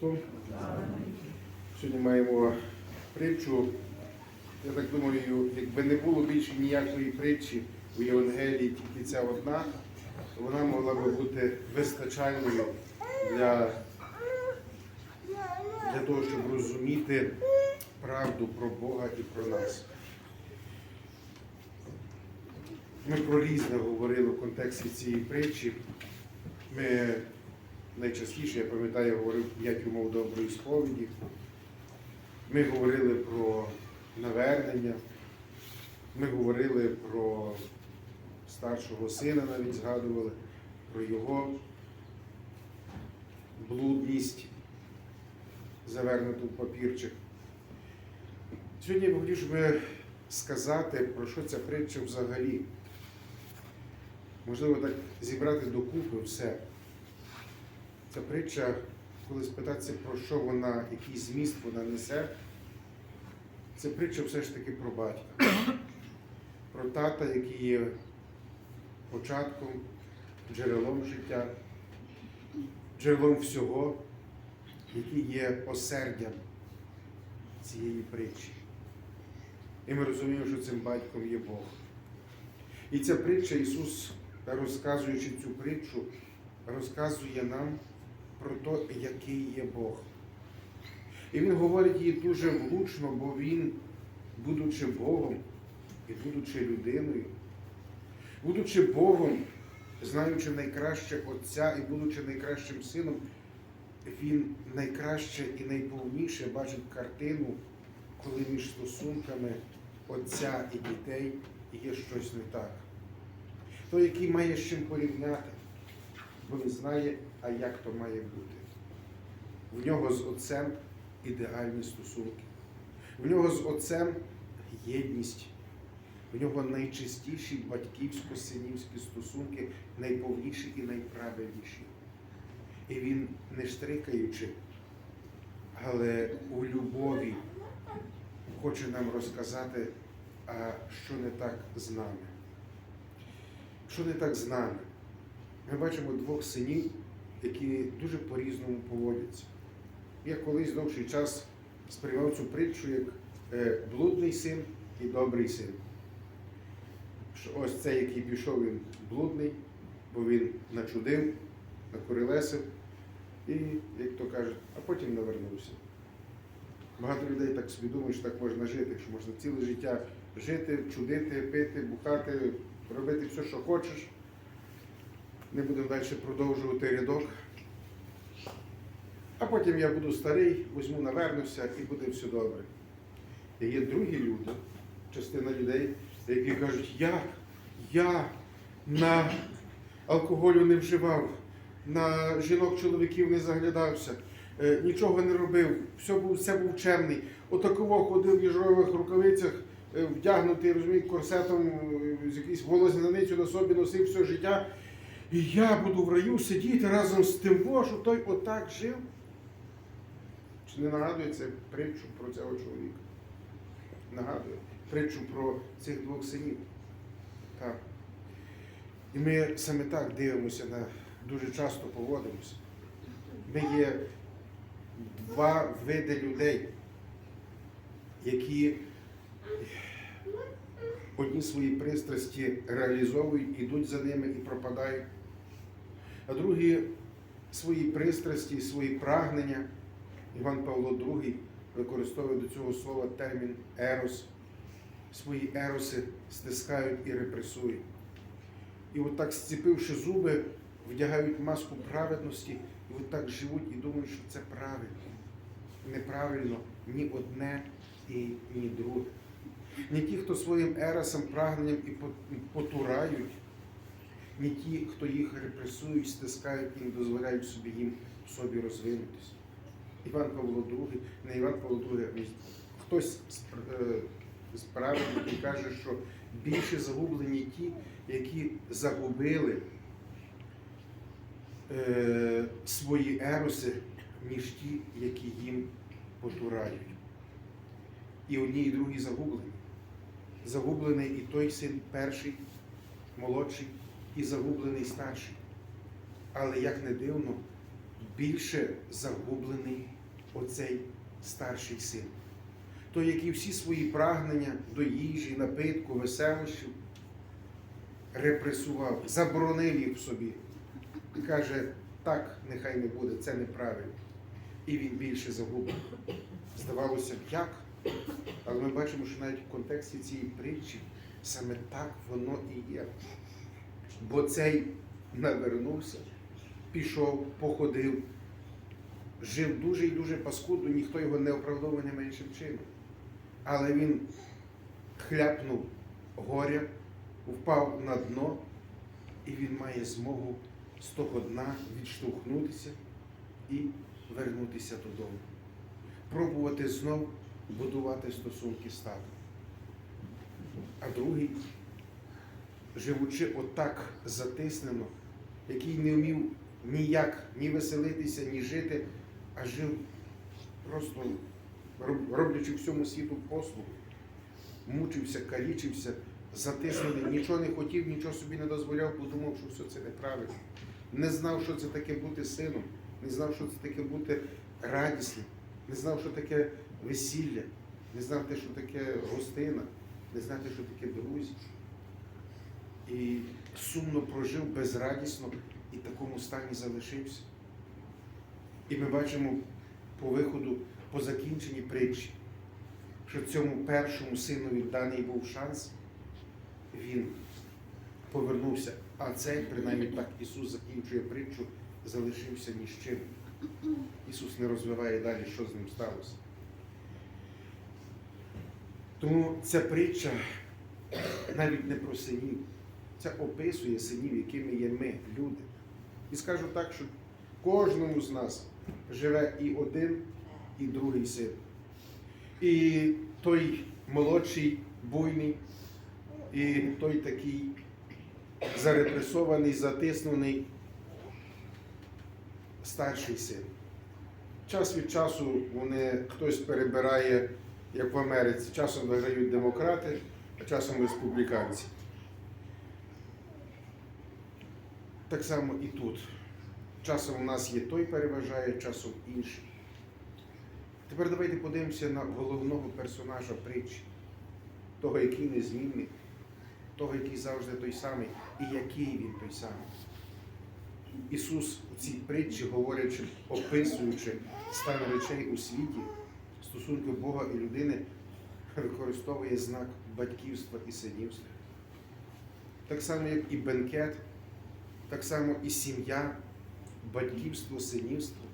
Христу. Сьогодні маємо притчу. Я так думаю, якби не було більше ніякої притчі у Євангелії, тільки ця одна, то вона могла би бути вистачальною для, для того, щоб розуміти правду про Бога і про нас. Ми про різне говорили в контексті цієї притчі. Ми найчастіше, я пам'ятаю, я говорив п'ять умов доброї сповіді. Ми говорили про навернення, ми говорили про старшого сина, навіть згадували, про його блудність, завернуту в папірчик. Сьогодні я хотів, ми сказати, про що ця притча взагалі. Можливо, так зібрати докупи все. Ця притча, коли спитатися, про що вона, який зміст вона несе, це притча все ж таки про батька, про тата, який є початком, джерелом життя, джерелом всього, який є осердям цієї притчі. І ми розуміємо, що цим батьком є Бог. І ця притча Ісус, розказуючи цю притчу, розказує нам про те, який є Бог. І Він говорить її дуже влучно, бо Він, будучи Богом і будучи людиною, будучи Богом, знаючи найкраще Отця і будучи найкращим сином, Він найкраще і найповніше бачить картину, коли між стосунками Отця і дітей є щось не так. Той, який має з чим порівняти, бо не знає, а як то має бути. В нього з Отцем ідеальні стосунки. В нього з Отцем єдність. В нього найчистіші батьківсько-синівські стосунки, найповніші і найправильніші. І він не штрикаючи, але у любові хоче нам розказати, а що не так з нами. Що не так з нами? Ми бачимо двох синів, які дуже по-різному поводяться. Я колись довший час сприймав цю притчу як е, блудний син і добрий син. Що ось цей, який пішов, він блудний, бо він начудив, накурилесив і, як то кажуть, а потім навернувся. Багато людей так собі думають, що так можна жити, що можна ціле життя жити, чудити, пити, бухати, робити все, що хочеш. Не будемо далі продовжувати рядок. А потім я буду старий, візьму, навернуся і буде все добре. І є другі люди, частина людей, які кажуть, я, я на алкоголю не вживав, на жінок-чоловіків не заглядався, е, нічого не робив, все був, все був чемний. Отаково ходив в їжових рукавицях, е, вдягнутий, розумієте, корсетом, е, з якийсь волозняницю на собі носив все життя. І я буду в раю сидіти разом з тим, во, що той отак жив. Чи не нагадує це притчу про цього чоловіка? Нагадує притчу про цих двох синів. Так. І ми саме так дивимося на дуже часто поводимося. Ми є два види людей, які одні свої пристрасті реалізовують, ідуть за ними і пропадають, а другі свої пристрасті, свої прагнення. Іван Павло II використовує до цього слова термін ерос. Свої ероси стискають і репресують. І от так, зціпивши зуби, вдягають маску праведності, і от так живуть і думають, що це правильно. Неправильно ні одне і ні друге. Не ті, хто своїм еросом, прагненням і потурають, не ті, хто їх репресують, стискають і не дозволяють собі їм собі розвинутися. Іван Павло II, не Іван Павло II, хтось з, е, каже, що більше загублені ті, які загубили е, свої ероси, ніж ті, які їм потурають. І одні, і другі загублені. Загублений і той син перший, молодший, і загублений старший. Але як не дивно, більше загублений оцей старший син. Той, який всі свої прагнення до їжі, напитку, веселощів репресував, заборонив їх в собі. І каже, так, нехай не буде, це неправильно. І він більше загублений. Здавалося б, як? Але ми бачимо, що навіть в контексті цієї притчі саме так воно і є. Бо цей навернувся, пішов, походив, жив дуже і дуже паскудно, ніхто його не оправдовує не меншим чином. Але він хляпнув горя, впав на дно, і він має змогу з того дна відштовхнутися і вернутися додому. Пробувати знов будувати стосунки з татом. А другий, живучи отак затиснено, який не вмів ніяк ні веселитися, ні жити, а жив просто роблячи всьому світу послуг, мучився, калічився, затиснений, нічого не хотів, нічого собі не дозволяв, бо думав, що все це неправильно. Не знав, що це таке бути сином, не знав, що це таке бути радісним, не знав, що таке весілля, не знав те, що таке гостина, не знав те, що таке друзі. І сумно прожив безрадісно і в такому стані залишився. І ми бачимо по виходу, по закінченні притчі, що цьому першому синові даний був шанс, він повернувся. А цей, принаймні так Ісус закінчує притчу, залишився ні з чим. Ісус не розвиває далі, що з ним сталося. Тому ця притча навіть не про синів. Це описує синів, якими є ми, люди. І скажу так, що кожному з нас живе і один, і другий син. І той молодший, буйний, і той такий зарепресований, затиснений старший син. Час від часу вони хтось перебирає, як в Америці, часом виграють демократи, а часом республіканці. Так само і тут. Часом у нас є той переважає, часом інший. Тепер давайте подивимося на головного персонажа притчі, того, який незмінний, того, який завжди той самий, і який він той самий. Ісус у цій притчі, говорячи, описуючи стан речей у світі, стосунки Бога і людини, використовує знак батьківства і синівства. Так само, як і бенкет, так само і сім'я, батьківство, синівство,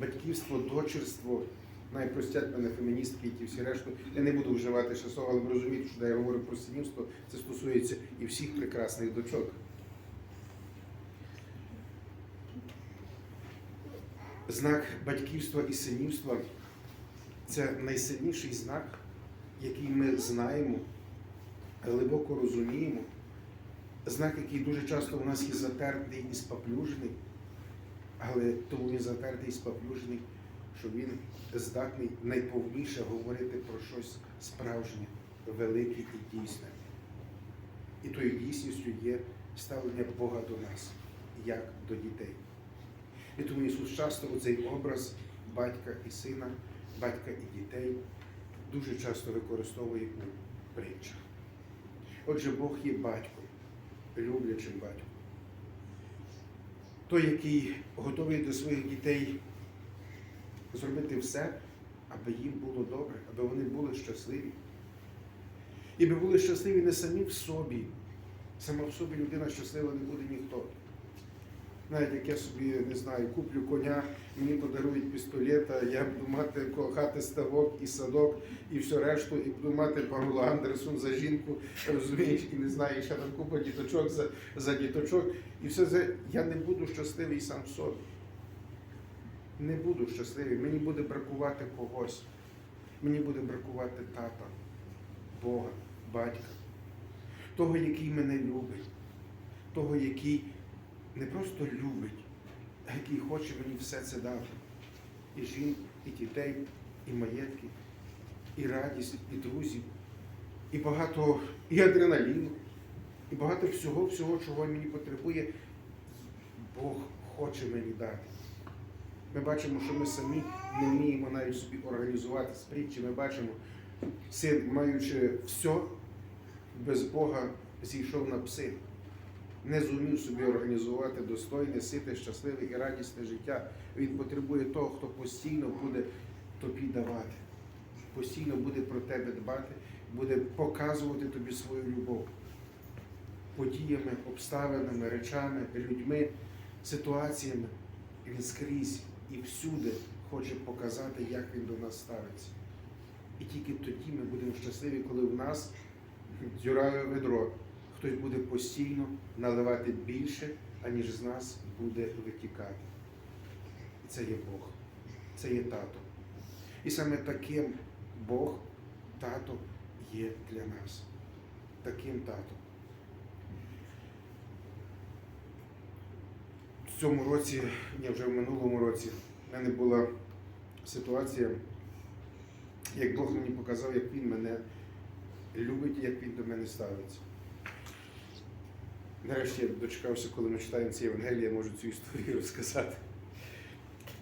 батьківство, дочерство. Найпростять мене феміністки і ті всі решту. Я не буду вживати ще слова, але ви розумієте, що я говорю про синівство, це стосується і всіх прекрасних дочок. Знак батьківства і синівства це найсильніший знак, який ми знаємо, глибоко розуміємо. Знак, який дуже часто у нас є затертий і споплюжений, але тому він затертий і споплюжений, що він здатний найповніше говорити про щось справжнє, велике і дійсне. І тою дійсністю є ставлення Бога до нас, як до дітей. І тому Ісус часто оцей образ батька і сина, батька і дітей дуже часто використовує у притчах. Отже, Бог є батьком, люблячим батьком. Той, який готовий до своїх дітей зробити все, аби їм було добре, аби вони були щасливі. І би були щасливі не самі в собі. Сама в собі людина щаслива не буде ніхто. Навіть як я собі не знаю, куплю коня, мені подарують пістолета, я буду мати коло хати ставок і садок, і все решту, і буду мати Павла Андерсон за жінку, розумієш, і не знаю, ще там купа діточок за, за діточок. І все це я не буду щасливий сам собі. Не буду щасливий, мені буде бракувати когось. Мені буде бракувати тата, Бога, батька, того, який мене любить, того, який не просто любить, а який хоче мені все це дати. І жінку, і дітей, і маєтки, і радість, і друзів, і багато і адреналіну, і багато всього, всього, чого мені потребує, Бог хоче мені дати. Ми бачимо, що ми самі не вміємо навіть собі організувати з притчі. Ми бачимо, син, маючи все, без Бога зійшов на пси. Не зумів собі організувати достойне, сите, щасливе і радісне життя. Він потребує того, хто постійно буде тобі давати, постійно буде про тебе дбати, буде показувати тобі свою любов подіями, обставинами, речами, людьми, ситуаціями. Він скрізь і всюди хоче показати, як він до нас ставиться. І тільки тоді ми будемо щасливі, коли в нас дзюраве ведро. Хтось буде постійно наливати більше, аніж з нас буде витікати. І це є Бог, це є тато. І саме таким Бог, тато, є для нас. Таким татом. В цьому році, ні, вже в минулому році, в мене була ситуація, як Бог мені показав, як Він мене любить і як Він до мене ставиться. Нарешті я дочекався, коли ми читаємо ці Євангелії, я можу цю історію розказати.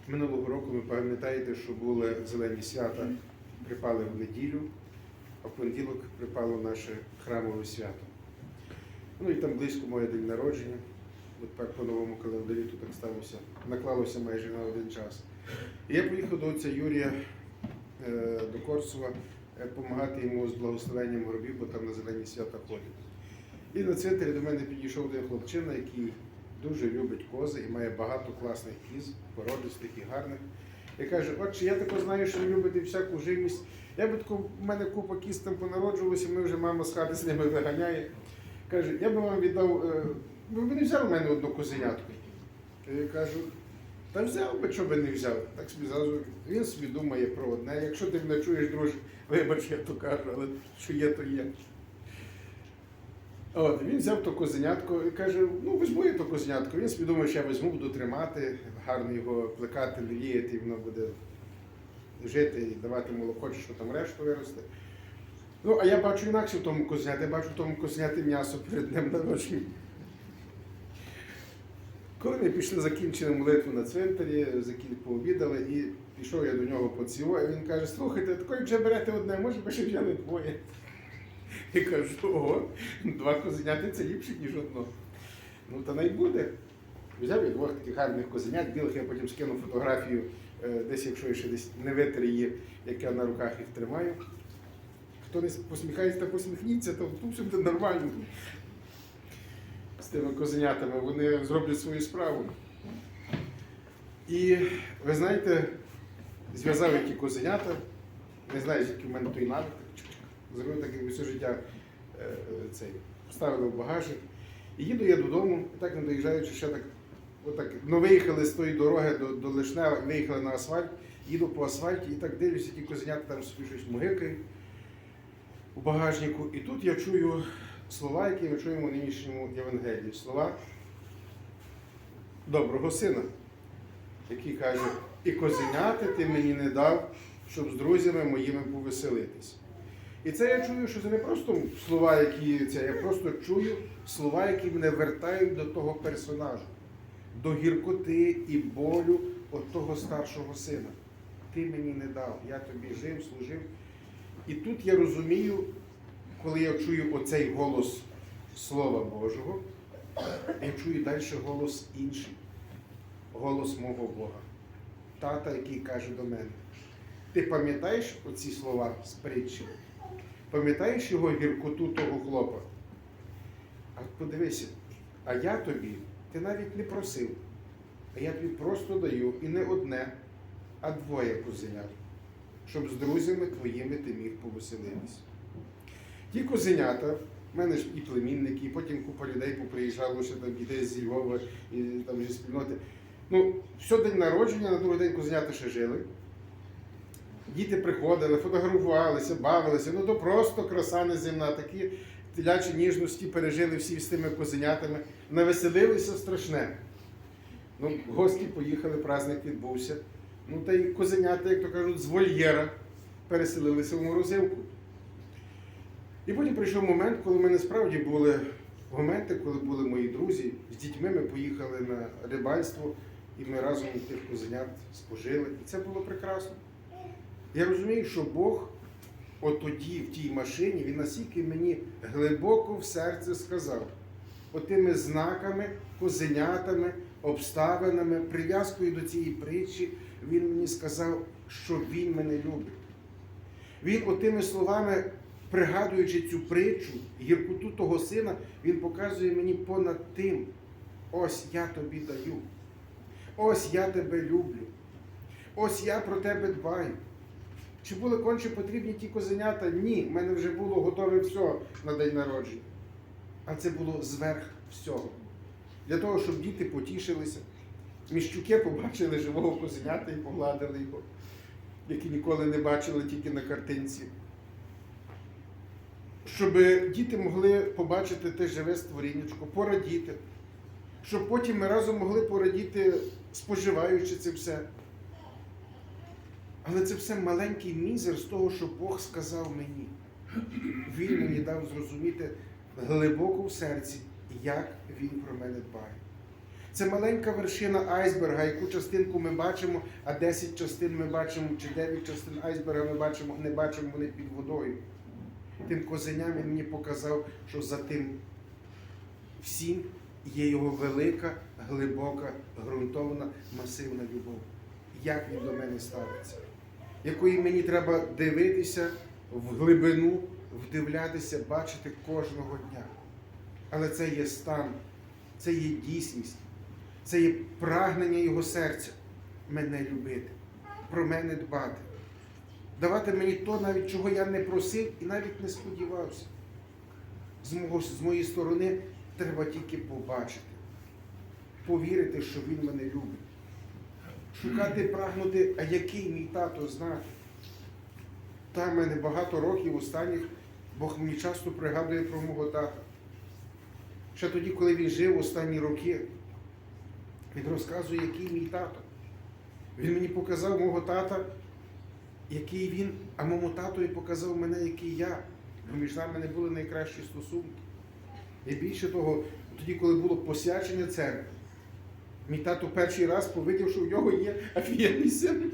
Минулого року ви пам'ятаєте, що були зелені свята, припали в неділю, а в понеділок припало наше храмове свято. Ну і там близько моє день народження. От так по новому календарі тут так сталося, наклалося майже на один час. І я поїхав до отця Юрія е, до Корсова допомагати йому з благословенням гробів, бо там на зелені свята ходять. І на цвинтарі до мене підійшов один хлопчина, який дуже любить кози і має багато класних кіз, породистих і гарних. І каже, отче, я тако знаю, що ви любите всяку живість. Я би тако, в мене купа кіз там понароджувалося, ми вже мама з хати з ними виганяє. Каже, я би вам віддав, е, ви б не взяли в мене одну козенятку. Я кажу, та взяв би, що би не взяв. Так собі зразу він собі думає про одне. Якщо ти мене чуєш, друже, вибач, я то кажу, але що є, то є. От, він взяв то козенятко і каже, ну візьму я то козенятко. Він думає, що я візьму, буду тримати, гарно його плекати, ліліяти, і воно буде жити і давати молоко, чи що там решту виросте. Ну, а я бачу інакше в тому козеняті, я бачу в тому козеняті м'ясо перед днем народження. Коли ми пішли, закінчили молитву на цвинтарі, пообідали, і пішов я до нього по ціло, і він каже, слухайте, тако, вже берете одне, може би ще взяли двоє. І кажу, ого, два козеняти це ліпше, ніж одно. Ну, та най буде. Взяв я двох таких гарних козенят, білих, я потім скину фотографію, е, десь, якщо я ще десь не витер її, як я на руках їх тримаю. Хто не посміхається, та посміхніться, то тут все буде нормально. З тими козенятами вони зроблять свою справу. І ви знаєте, зв'язав я ті козенята, не знаю, звідки в мене той навик, зробив так, як все життя е, е, цей, вставили в багажник. І їду я додому, і так не доїжджаючи, ще так, отак, ну виїхали з тої дороги до, до Лишнева, виїхали на асфальт, їду по асфальті і так дивлюся, ті козенята там собі щось мугикають у багажнику. І тут я чую слова, які ми чуємо в нинішньому Євангелії. Слова доброго сина, який каже, і козеняти ти мені не дав, щоб з друзями моїми повеселитись. І це я чую, що це не просто слова, які це, я просто чую слова, які мене вертають до того персонажа, до гіркоти і болю от того старшого сина. Ти мені не дав, я тобі жив, служив. І тут я розумію, коли я чую оцей голос Слова Божого, я чую далі голос інший, голос мого Бога, тата, який каже до мене. Ти пам'ятаєш оці слова з притчі? Пам'ятаєш його гіркоту того хлопа? А подивися, а я тобі, ти навіть не просив, а я тобі просто даю і не одне, а двоє козенят, щоб з друзями твоїми ти міг повеселитись. Ті козенята, в мене ж і племінники, і потім купа людей поприїжджало, що там дітей зі Львова і там зі спільноти. Ну, все день народження, на другий день козенята ще жили. Діти приходили, фотографувалися, бавилися. Ну то просто краса неземна. Такі телячі ніжності пережили всі з тими козенятами. Навеселилися страшне. Ну, гості поїхали, праздник відбувся. Ну та й козенята, як то кажуть, з вольєра переселилися в морозилку. І потім прийшов момент, коли в мене справді були моменти, коли були мої друзі. З дітьми ми поїхали на рибальство і ми разом тих козенят спожили. І це було прекрасно. Я розумію, що Бог от тоді, в тій машині, він настільки мені глибоко в серце сказав, отими знаками, козенятами, обставинами, прив'язкою до цієї притчі, він мені сказав, що він мене любить. Він отими словами, пригадуючи цю притчу, гіркоту того сина, він показує мені понад тим, ось я тобі даю. Ось я тебе люблю. Ось я про тебе дбаю. Чи були конче потрібні ті козенята? Ні, в мене вже було готове все на день народження. А це було зверх всього. Для того, щоб діти потішилися. Міщуки побачили живого козенята і погладили його, які ніколи не бачили тільки на картинці. Щоб діти могли побачити те живе створіннячко, порадіти. Щоб потім ми разом могли порадіти, споживаючи це все. Але це все маленький мізер з того, що Бог сказав мені. Він мені дав зрозуміти глибоко в серці, як він про мене дбає. Це маленька вершина айсберга, яку частинку ми бачимо, а 10 частин ми бачимо, чи 9 частин айсберга ми бачимо, не бачимо вони під водою. Тим козеням він мені показав, що за тим всім є його велика, глибока, ґрунтовна, масивна любов. Як він до мене ставиться, якої мені треба дивитися в глибину, вдивлятися, бачити кожного дня. Але це є стан, це є дійсність, це є прагнення його серця мене любити, про мене дбати, давати мені то, навіть чого я не просив і навіть не сподівався. З, мого, з моєї сторони треба тільки побачити, повірити, що він мене любить. Шукати, прагнути, а який мій тато знати. Та в мене багато років останніх Бог мені часто пригадує про мого тата. Ще тоді, коли він жив останні роки, він розказує, який мій тато. Він мені показав мого тата, який він, а моєму татові показав мене, який я. Бо між нами не були найкращі стосунки. І більше того, тоді, коли було посвячення церкви, мій тато перший раз повидів, що в нього є офігенний син.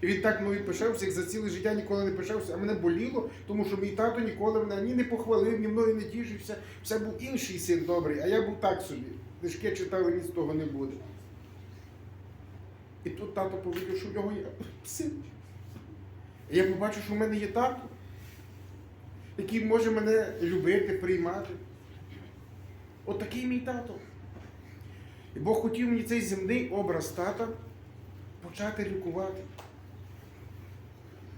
І він так мною пишався, як за ціле життя ніколи не пишався, а мене боліло, тому що мій тато ніколи мене ні не похвалив, ні мною не тішився. Все був інший син добрий, а я був так собі. Книжки читав, і ні з того не буде. І тут тато повідав, що в нього є син. І я побачив, що в мене є тато, який може мене любити, приймати. От такий мій тато. І Бог хотів мені цей земний образ тата почати лікувати.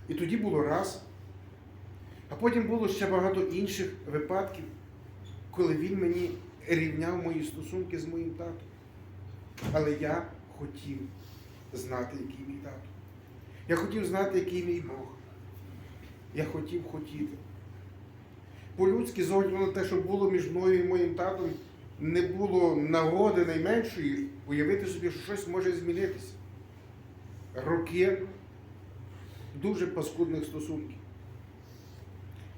І тоді було раз. А потім було ще багато інших випадків, коли він мені рівняв мої стосунки з моїм татом. Але я хотів знати, який мій тато. Я хотів знати, який мій Бог. Я хотів хотіти. По-людськи, з на те, що було між мною і моїм татом, не було нагоди найменшої уявити собі, що щось може змінитися. Роки дуже паскудних стосунків,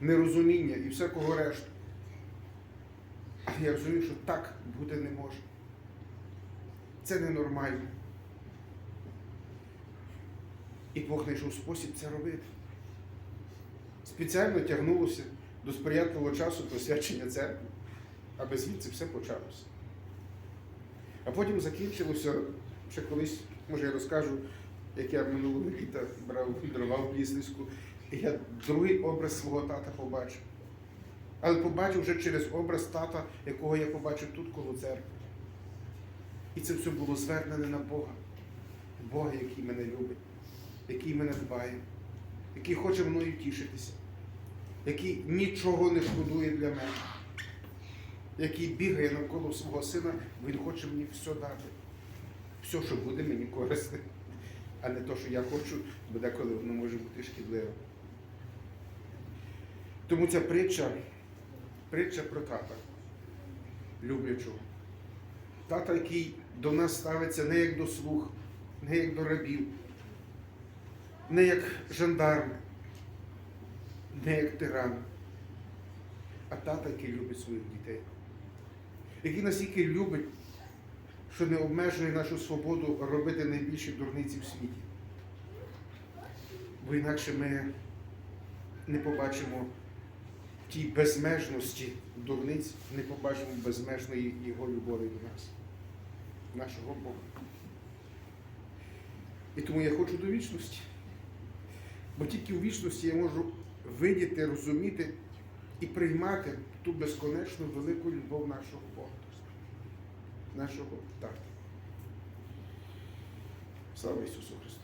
нерозуміння і всякого решту. Я розумію, що так бути не може. Це ненормально. І Бог знайшов спосіб це робити. Спеціально тягнулося до сприятливого часу посвячення церкви, аби звідси все почалося. А потім закінчилося, ще колись, може я розкажу, як я минулого літа брав дрова в Ліслиську, і я другий образ свого тата побачив. Але побачив вже через образ тата, якого я побачив тут коло церкви. І це все було звернене на Бога. Бога, який мене любить, який мене дбає, який хоче мною тішитися, який нічого не шкодує для мене, який бігає навколо свого сина, він хоче мені все дати. Все, що буде мені корисне, а не те, що я хочу, бо деколи воно може бути шкідливо. Тому ця притча, притча про тата, люблячого. Тата, який до нас ставиться не як до слуг, не як до рабів, не як жандарм, не як тиран, а тата, який любить своїх дітей, який настільки любить, що не обмежує нашу свободу робити найбільші дурниці в світі. Бо інакше ми не побачимо тій безмежності дурниць, не побачимо безмежної Його любові до нас, нашого Бога. І тому я хочу до вічності. Бо тільки у вічності я можу видіти, розуміти і приймати ту безконечну велику любов нашого Бога. Нашого тата. Слава Ісусу Христу!